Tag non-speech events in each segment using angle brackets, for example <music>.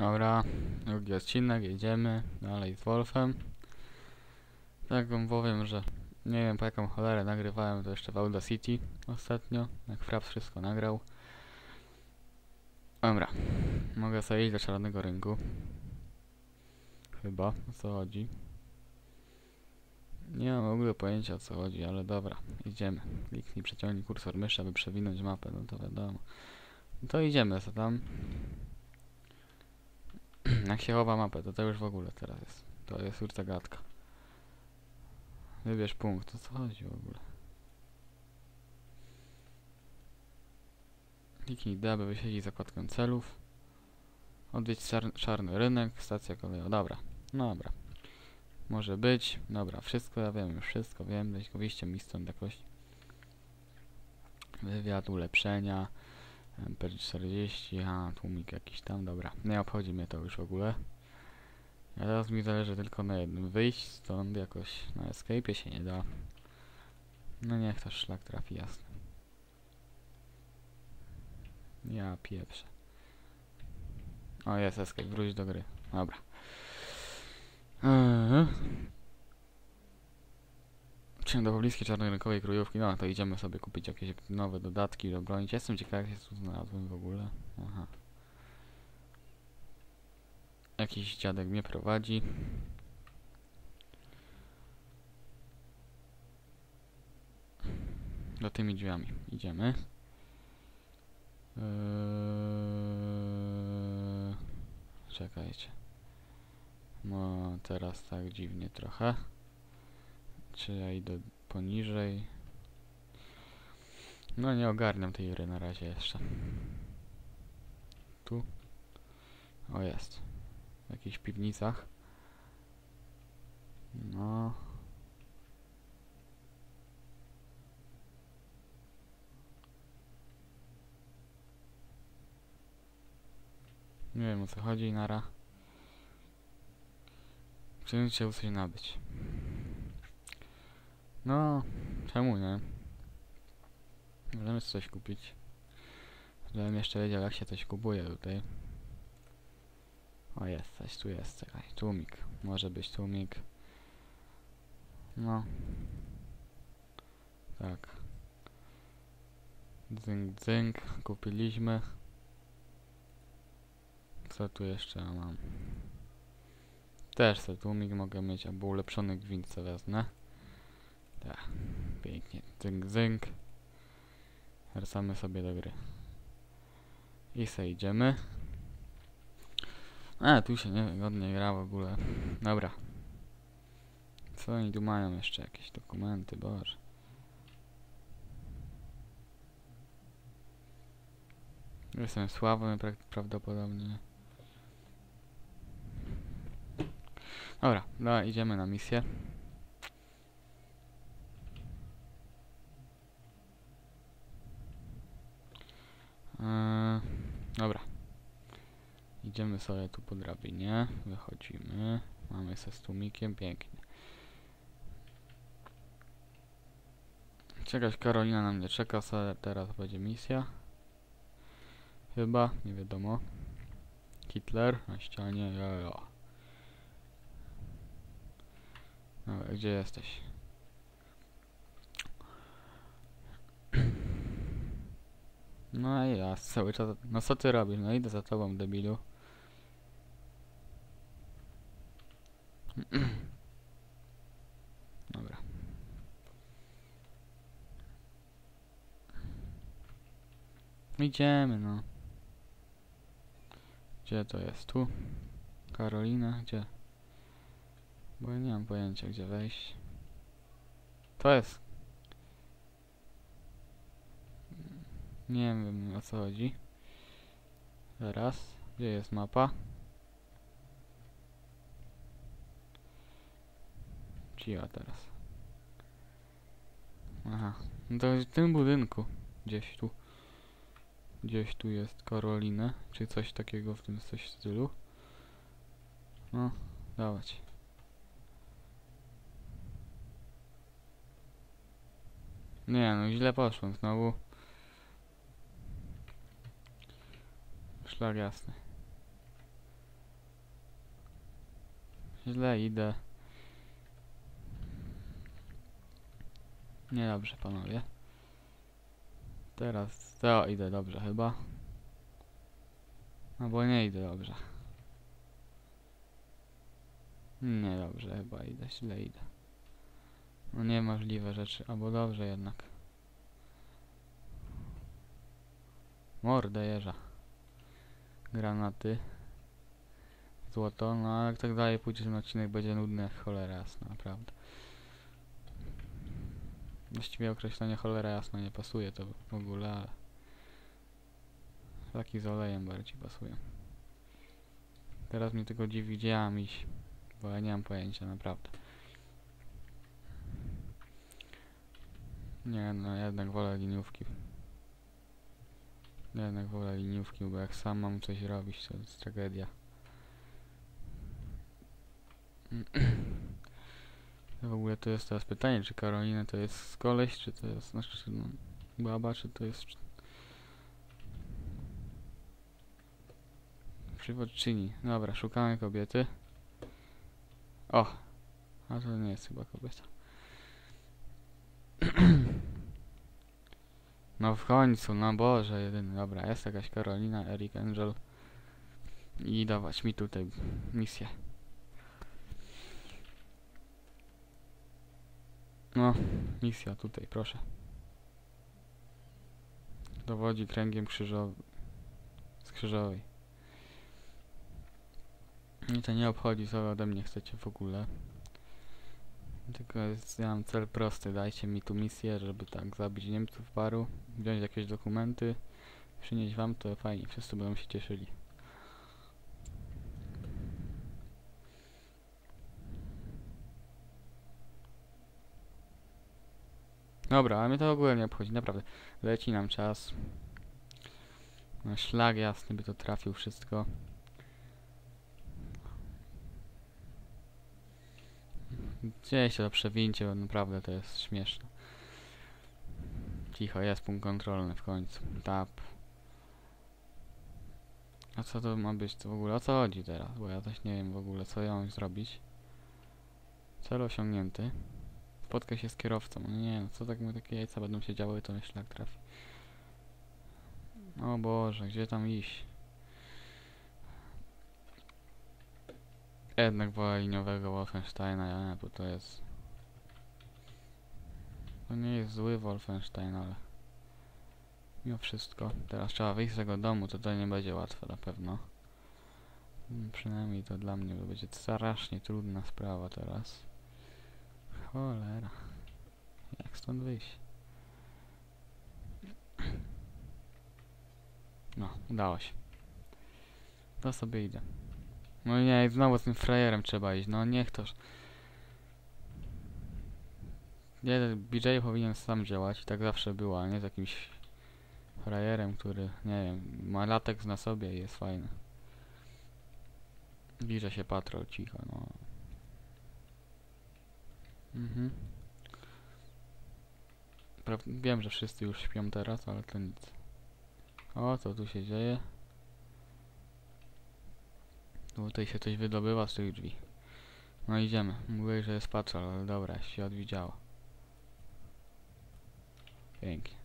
Dobra, drugi odcinek, jedziemy dalej z Wolfem. Tak wam powiem, że nie wiem po jaką cholerę nagrywałem to jeszcze w Audacity ostatnio, jak Fraps wszystko nagrał. Dobra, mogę sobie iść do czarnego rynku. Chyba, o co chodzi. Nie mam w ogóle pojęcia o co chodzi, ale dobra, idziemy. Kliknij, przeciągnij kursor myszy, aby przewinąć mapę, no to wiadomo. No to idziemy co tam. <clears throat> Jak się chowa mapę, to to już w ogóle teraz jest. To jest już zagadka. Wybierz punkt, o co chodzi w ogóle? Kliknij D, aby wyświetlić zakładkę celów. Odwiedź czar czarny rynek, stacja kolejowa. Dobra, no dobra. Może być. Dobra, wszystko ja wiem, już wszystko wiem. Wyjście mi stąd jakoś. Wywiad, ulepszenia. MP 40, a tłumik jakiś tam, dobra. Nie obchodzi mnie to już w ogóle. Ja teraz mi zależy tylko na jednym. Wyjść stąd jakoś. Na escape się nie da. No niech to szlak trafi, jasne. Ja pieprzę. O, jest escape, wróć do gry. Dobra. Czy do pobliskiej czarnorynkowej kryjówki, no to idziemy sobie kupić jakieś nowe dodatki, dobronić. Jestem ciekaw, jak się tu znalazłem w ogóle. Aha. Jakiś dziadek mnie prowadzi. Do tymi drzwiami idziemy. Eee, czekajcie. No teraz tak dziwnie trochę. Czy ja idę poniżej? No nie ogarniam tej gry na razie jeszcze. Tu? O jest. W jakichś piwnicach. No. Nie wiem o co chodzi, nara. Czy chciał coś nabyć. No, czemu nie? Możemy coś kupić. Żebym jeszcze wiedział jak się coś kupuje tutaj. O jest, coś tu jest, czekaj, tłumik. Może być tłumik. No. Tak. Dzynk, dzynk, kupiliśmy. Co tu jeszcze mam? Też sobie tłumik mogę mieć, albo ulepszony gwint co wezmę. Tak, pięknie. Zynk, zynk. Wracamy sobie do gry. I se idziemy. A, tu się niewygodnie gra w ogóle. Dobra. Co oni tu mają jeszcze? Jakieś dokumenty, boże. Jestem sławny pra prawdopodobnie. Dobra, no idziemy na misję. Eee, dobra. Idziemy sobie tu po drabinie. Wychodzimy. Mamy se z tłumikiem. Pięknie. Jakaś Karolina na mnie czeka. Teraz będzie misja. Chyba. Nie wiadomo. Hitler na ścianie. Ja. Dobra, gdzie jesteś? No i ja cały czas... No co ty robisz? No idę za tobą, debilu. <clears throat> Dobra. Idziemy, no. Gdzie to jest? Tu? Karolina? Gdzie? Bo ja nie mam pojęcia, gdzie wejść. To jest Nie wiem o co chodzi. Teraz. Gdzie jest mapa? Cia teraz. Aha. No to w tym budynku. Gdzieś tu. Gdzieś tu jest Karolina. Czy coś takiego w tym coś stylu. No, dawać. Nie no, źle poszłem znowu. Szlak jasny. Źle idę. Niedobrze, panowie. Teraz to idę dobrze chyba. Albo nie idę dobrze. Nie dobrze chyba idę, źle idę. No niemożliwe rzeczy, albo dobrze jednak. Mordę jeża. Granaty. Złoto, no ale jak tak dalej pójdzie ten odcinek będzie nudny jak cholera jasna, naprawdę. Właściwie określenie cholera jasna nie pasuje to w ogóle, ale... Taki z olejem bardziej pasuje. Teraz mnie tylko dziwi, gdzie ja bo ja nie mam pojęcia, naprawdę. Nie no, jednak wolę liniówki. Jednak wolę liniówki, bo jak sam mam coś robić, to jest tragedia. <clears throat> W ogóle to jest teraz pytanie, czy Karolina to jest koleś, czy to jest, znaczy, no, baba, czy to jest przywódczyni. Dobra, szukamy kobiety. O! A to nie jest chyba kobieta. <clears throat> No w końcu, no Boże, jedyny. Dobra, jest jakaś Karolina, Eric Angel. I dawać mi tutaj misję. No, misja tutaj, proszę. Dowodzi kręgiem krzyżowym. Z krzyżowej. Mnie to nie obchodzi, co ode mnie chcecie w ogóle. Tylko jest, ja mam cel prosty, dajcie mi tu misję, żeby tak zabić Niemców paru, wziąć jakieś dokumenty, przynieść wam to fajnie, wszyscy będą się cieszyli. Dobra, ale mnie to w ogóle nie obchodzi, naprawdę. Leci nam czas. No, szlag jasny by to trafił wszystko. Gdzieś to przewincie, naprawdę to jest śmieszne. Cicho, jest punkt kontrolny w końcu. Tap. A co to ma być to w ogóle? O co chodzi teraz? Bo ja też nie wiem w ogóle co ja mam zrobić. Cel osiągnięty. Spotkaj się z kierowcą. No nie no, co tak mu takie jajca będą się działy, to szlak trafi. O Boże, gdzie tam iść? Jednak wolę liniowego Wolfensteina, ja bo to jest... To nie jest zły Wolfenstein, ale... Mimo wszystko, teraz trzeba wyjść z tego domu, to to nie będzie łatwe na pewno. Mm, Przynajmniej to dla mnie to będzie strasznie trudna sprawa teraz. Cholera. Jak stąd wyjść? No, udało się. To sobie idę. No nie, znowu z tym frajerem trzeba iść, no niech toż. Nie, BJ powinien sam działać i tak zawsze było, a nie z jakimś frajerem, który, nie wiem, ma latek na sobie i jest fajny. Zbliża się patrol, cicho, no. Mhm. Pra wiem, że wszyscy już śpią teraz, ale to nic. O, co tu się dzieje? Tutaj się coś wydobywa z tych drzwi. No idziemy. Mówiłeś, że jest patrol, ale dobra, się odwidziało. Pięknie.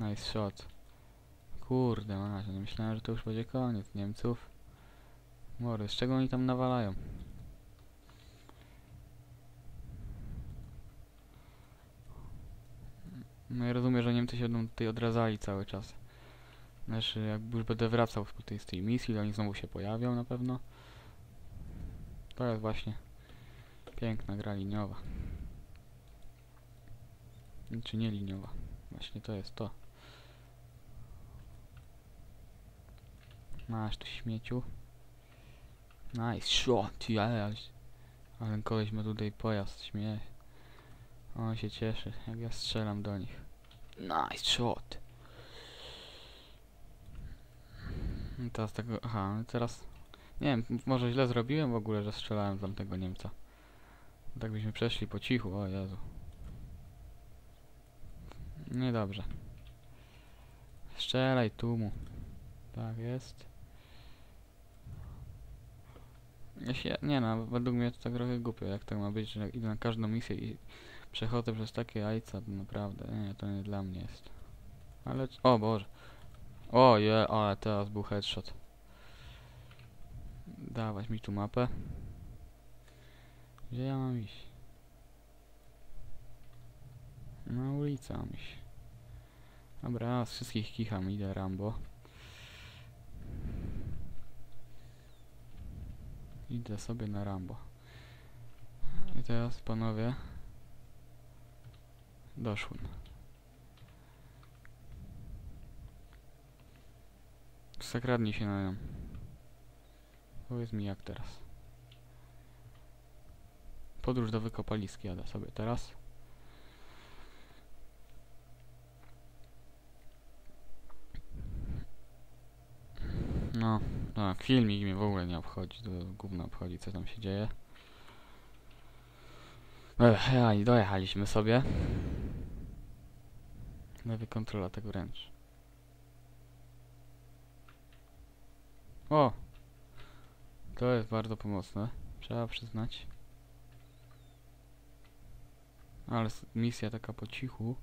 Nice shot. Kurde, nie myślałem, że to już będzie koniec Niemców. Mory, z czego oni tam nawalają? No ja rozumiem, że Niemcy się będą tutaj odradzali cały czas. Znaczy, jak już będę wracał tej, z tej misji, to oni znowu się pojawią na pewno. To jest właśnie piękna gra liniowa. Czy nie liniowa? Właśnie to jest to. Masz tu śmieciu. Nice shot, yes. Ale koleś ma tutaj pojazd, śmieje. On się cieszy, jak ja strzelam do nich. Nice shot. I teraz tego, aha, no teraz, nie wiem, może źle zrobiłem w ogóle, że strzelałem w tamtego Niemca. Tak byśmy przeszli po cichu, o Jezu. Niedobrze. Strzelaj tu mu. Tak jest. Ja nie no, według mnie to tak trochę głupio, jak tak ma być, że idę na każdą misję i przechodzę przez takie jajca, naprawdę, nie, to nie dla mnie jest. Ale, o Boże. O je, ale teraz był headshot. Dawać mi tu mapę. Gdzie ja mam iść? Na ulicę mam iść. Dobra, z wszystkich kicham, idę Rambo. Idę sobie na Rambo. I teraz panowie doszłem. Zakradnij się na nią. Powiedz mi jak teraz. Podróż do wykopaliski jadę sobie teraz. No, tak, filmik mnie w ogóle nie obchodzi, to gówno obchodzi co tam się dzieje. I dojechaliśmy sobie. Lewy kontrola tego wręcz. O! To jest bardzo pomocne, trzeba przyznać. Ale misja taka po cichu.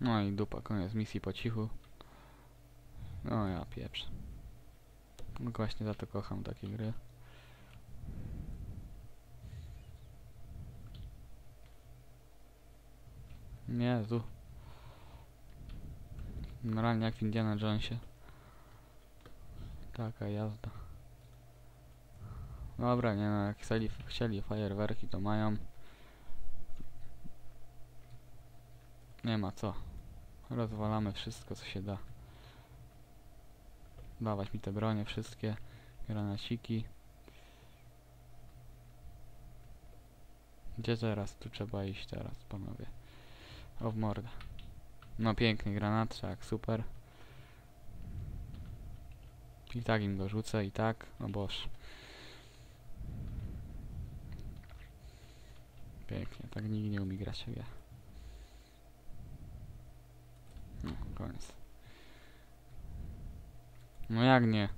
No i dupa, koniec misji po cichu. No ja pieprzę. No Właśnie za to kocham takie gry. Jezu. Normalnie jak w Indiana Jonesie. Taka jazda. Dobra, nie no, jak chcieli, chcieli fajerwerki to mają. Nie ma co. Rozwalamy wszystko co się da. Dawać mi te bronie wszystkie. Granaciki. Gdzie teraz? Tu trzeba iść teraz, panowie. O w mordę. No piękny granat, tak, super. I tak im go rzucę, i tak, no boż. Pięknie, tak nikt nie umie grać jak ja. No, koniec. No jak nie?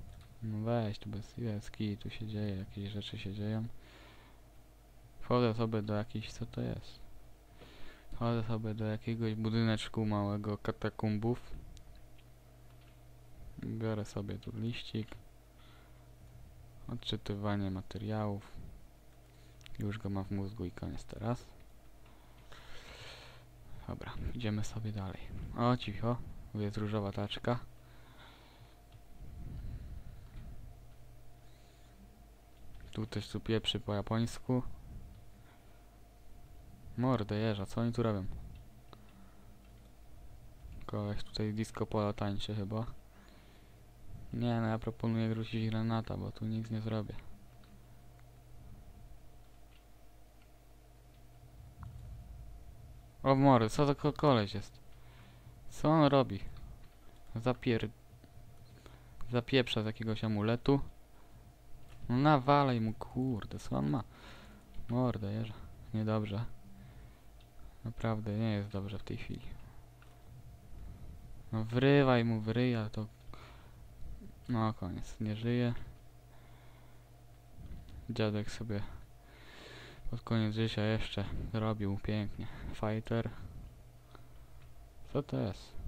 No weź, tu bez jest kij, tu się dzieje, jakieś rzeczy się dzieją. Wchodzę sobie do jakiejś, co to jest? Wchodzę sobie do jakiegoś budyneczku małego katakumbów. Biorę sobie tu liścik. Odczytywanie materiałów. Już go mam w mózgu i koniec teraz. Dobra, idziemy sobie dalej. O, cicho. Jest różowa taczka. Tu też tu pieprzy po japońsku. Mordę jeża, co oni tu robią? Koleś tutaj disco polo tańczy chyba. Nie no, ja proponuję wrócić granata, bo tu nic nie zrobię. O mory, co to ko- koleś jest? Co on robi? Zapier... Zapieprza z jakiegoś amuletu. No nawalaj mu, kurde, co on ma? Mordę jeża. Niedobrze. Naprawdę nie jest dobrze w tej chwili. No wrywaj mu wryja, to... No koniec, nie żyje. Dziadek sobie pod koniec życia jeszcze robił pięknie. Fighter. Co to jest?